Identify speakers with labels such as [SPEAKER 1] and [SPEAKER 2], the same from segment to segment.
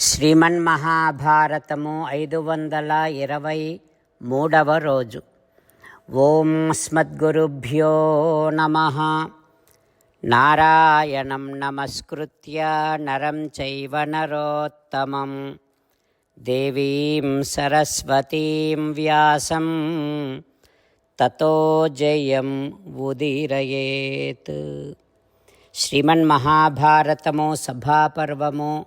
[SPEAKER 1] శ్రీమన్మహాభారతము ఐదు వందల ఇరవై మూడవ రోజు. ఓం స్మద్గురుభ్యో నమ. నారాయణం నమస్కృత్య నరం చైవ నరోత్తమం. దేవీం సరస్వతీం వ్యాసం. తతో జయం ఉదీరయేత్. శ్రీమన్మహాభారతము సభాపర్వము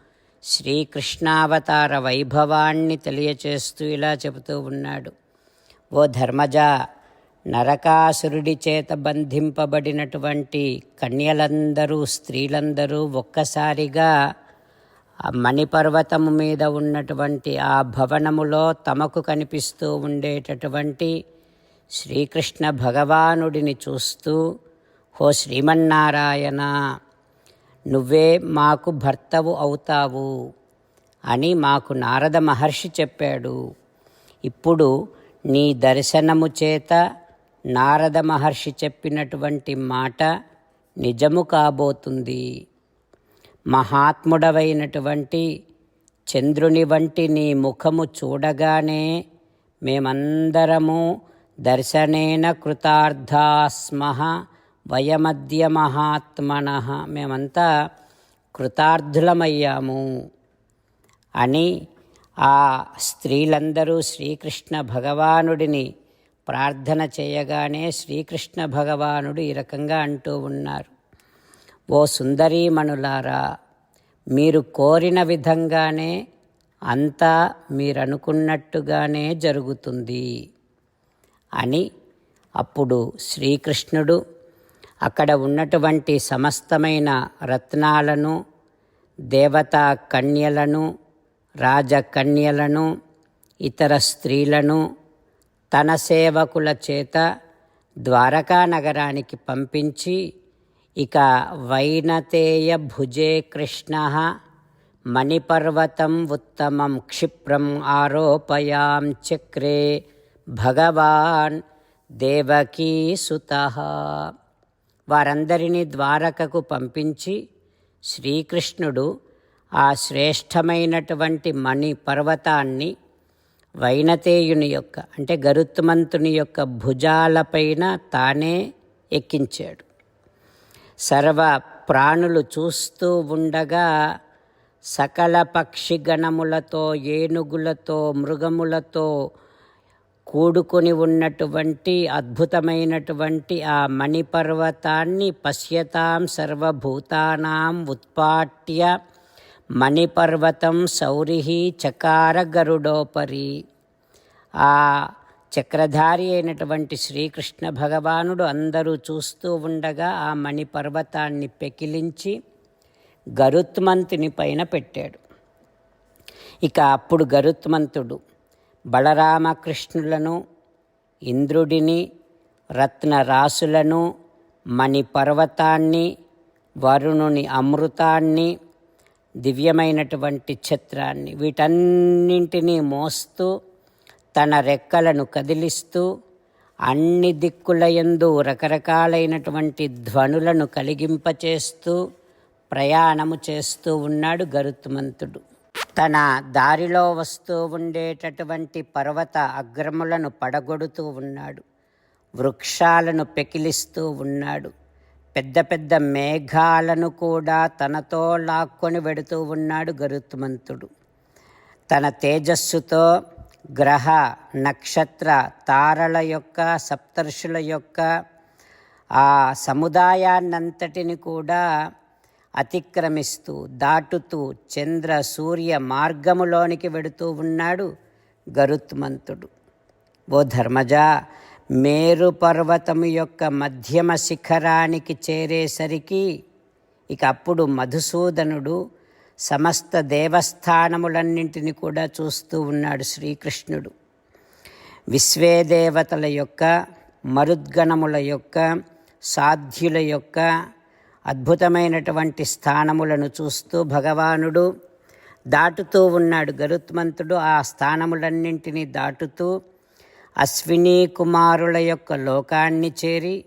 [SPEAKER 1] శ్రీకృష్ణావతార వైభవాన్ని తెలియచేస్తూ ఇలా చెబుతూ ఉన్నాడు. ఓ ధర్మజ నరకాసురుడి చేత బంధింపబడినటువంటి కన్యలందరూ స్త్రీలందరూ ఒక్కసారిగా ఆ మణిపర్వతము మీద ఉన్నటువంటి ఆ భవనములో తమకు కనిపిస్తూ ఉండేటటువంటి శ్రీకృష్ణ భగవానుడిని చూస్తూ హో శ్రీమన్నారాయణ నువ్వే మాకు భర్తవు అవుతావు అని మాకు నారద మహర్షి చెప్పాడు. ఇప్పుడు నీ దర్శనము చేత నారద మహర్షి చెప్పినటువంటి మాట నిజము కాబోతుంది. మహాత్ముడవైనటువంటి చంద్రుని వంటి నీ ముఖము చూడగానే మేమందరము దర్శనేన కృతార్థాస్మః వయమద్య మహాత్మన మేమంతా కృతార్థులమయ్యాము అని ఆ స్త్రీలందరూ శ్రీకృష్ణ భగవానుడిని ప్రార్థన చేయగానే శ్రీకృష్ణ భగవానుడు ఈ రకంగా అంటూ ఉన్నారు. ఓ సుందరీమణులారా మీరు కోరిన విధంగానే అంతా మీరనుకున్నట్టుగానే జరుగుతుంది అని అప్పుడు శ్రీకృష్ణుడు అక్కడ ఉన్నటువంటి సమస్తమైన రత్నాలను దేవతా కన్యలను రాజకన్యలను ఇతర స్త్రీలను తన సేవకుల చేత ద్వారకా నగరానికి పంపించి ఇక వైనతేయ భుజే కృష్ణ మణిపర్వతం ఉత్తమం క్షిప్రం ఆరోపయాం చక్రే భగవాన్ దేవకీసుత వారందరినీ ద్వారకకు పంపించి శ్రీకృష్ణుడు ఆ శ్రేష్టమైనటువంటి మణి పర్వతాన్ని వైనతేయుని యొక్క అంటే గరుత్మంతుని యొక్క భుజాలపైన తానే ఎక్కించాడు. సర్వ ప్రాణులు చూస్తూ ఉండగా సకల పక్షిగణములతో ఏనుగులతో మృగములతో కూడుకొని ఉన్నటువంటి అద్భుతమైనటువంటి ఆ మణిపర్వతాన్ని పశ్యతాం సర్వభూతానాం ఉత్పాట్య మణిపర్వతం సౌరిహి చకార గరుడోపరి. ఆ చక్రధారి అయినటువంటి శ్రీకృష్ణ భగవానుడు అందరూ చూస్తూ ఉండగా ఆ మణిపర్వతాన్ని పెకిలించి గరుత్మంతుని పైన పెట్టాడు. ఇక అప్పుడు గరుత్మంతుడు బలరామకృష్ణులను ఇంద్రుడిని రత్నరాసులను మణిపర్వతాన్ని వరుణుని అమృతాన్ని దివ్యమైనటువంటి ఛత్రాన్ని వీటన్నింటినీ మోస్తూ తన రెక్కలను కదిలిస్తూ అన్ని దిక్కులయందు రకరకాలైనటువంటి ధ్వనులను కలిగింపచేస్తూ ప్రయాణము చేస్తూ ఉన్నాడు గరుత్మంతుడు. తన దారిలో వస్తూ ఉండేటటువంటి పర్వత అగ్రములను పడగొడుతూ ఉన్నాడు. వృక్షాలను పెకిలిస్తూ ఉన్నాడు. పెద్ద పెద్ద మేఘాలను కూడా తనతో లాక్కొని వెడుతూ ఉన్నాడు గరుత్మంతుడు. తన తేజస్సుతో గ్రహ నక్షత్ర తారల యొక్క సప్తర్షుల యొక్క ఆ సముదాయాన్నంతటిని కూడా అతిక్రమిస్తూ దాటుతూ చంద్ర సూర్య మార్గములోనికి వెడుతూ ఉన్నాడు గరుత్మంతుడు. ఓ ధర్మజ మేరు పర్వతము యొక్క మధ్యమ శిఖరానికి చేరేసరికి ఇక అప్పుడు మధుసూదనుడు సమస్త దేవస్థానములన్నింటినీ కూడా చూస్తూ ఉన్నాడు శ్రీకృష్ణుడు. విశ్వేదేవతల యొక్క మరుద్గణముల యొక్క సాధ్యుల యొక్క అద్భుతమైనటువంటి స్థానములను చూస్తూ భగవానుడు దాటుతూ ఉన్నాడు. గరుత్మంతుడు ఆ స్థానములన్నింటినీ దాటుతూ అశ్విని కుమారుల యొక్క లోకాన్ని చేరి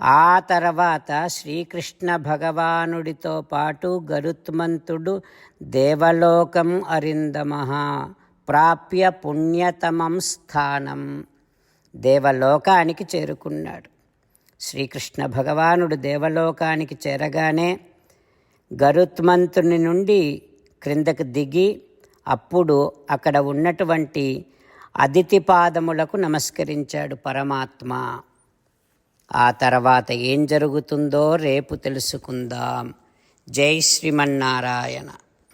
[SPEAKER 1] ఆ తర్వాత శ్రీకృష్ణ భగవానుడితో పాటు గరుత్మంతుడు దేవలోకం అరిందమ ప్రాప్య పుణ్యతమం స్థానం దేవలోకానికి చేరుకున్నాడు. శ్రీకృష్ణ భగవానుడు దేవలోకానికి చేరగానే గరుత్మంతుని నుండి క్రిందకు దిగి అప్పుడు అక్కడ ఉన్నటువంటి అదితి పాదములకు నమస్కరించాడు పరమాత్మ. ఆ తర్వాత ఏం జరుగుతుందో రేపు తెలుసుకుందాం. జై శ్రీమన్నారాయణ.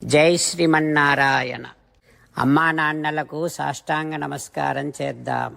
[SPEAKER 1] జై శ్రీమన్నారాయణ. అమ్మా నాన్నలకు సాష్టాంగ నమస్కారం చేద్దాం.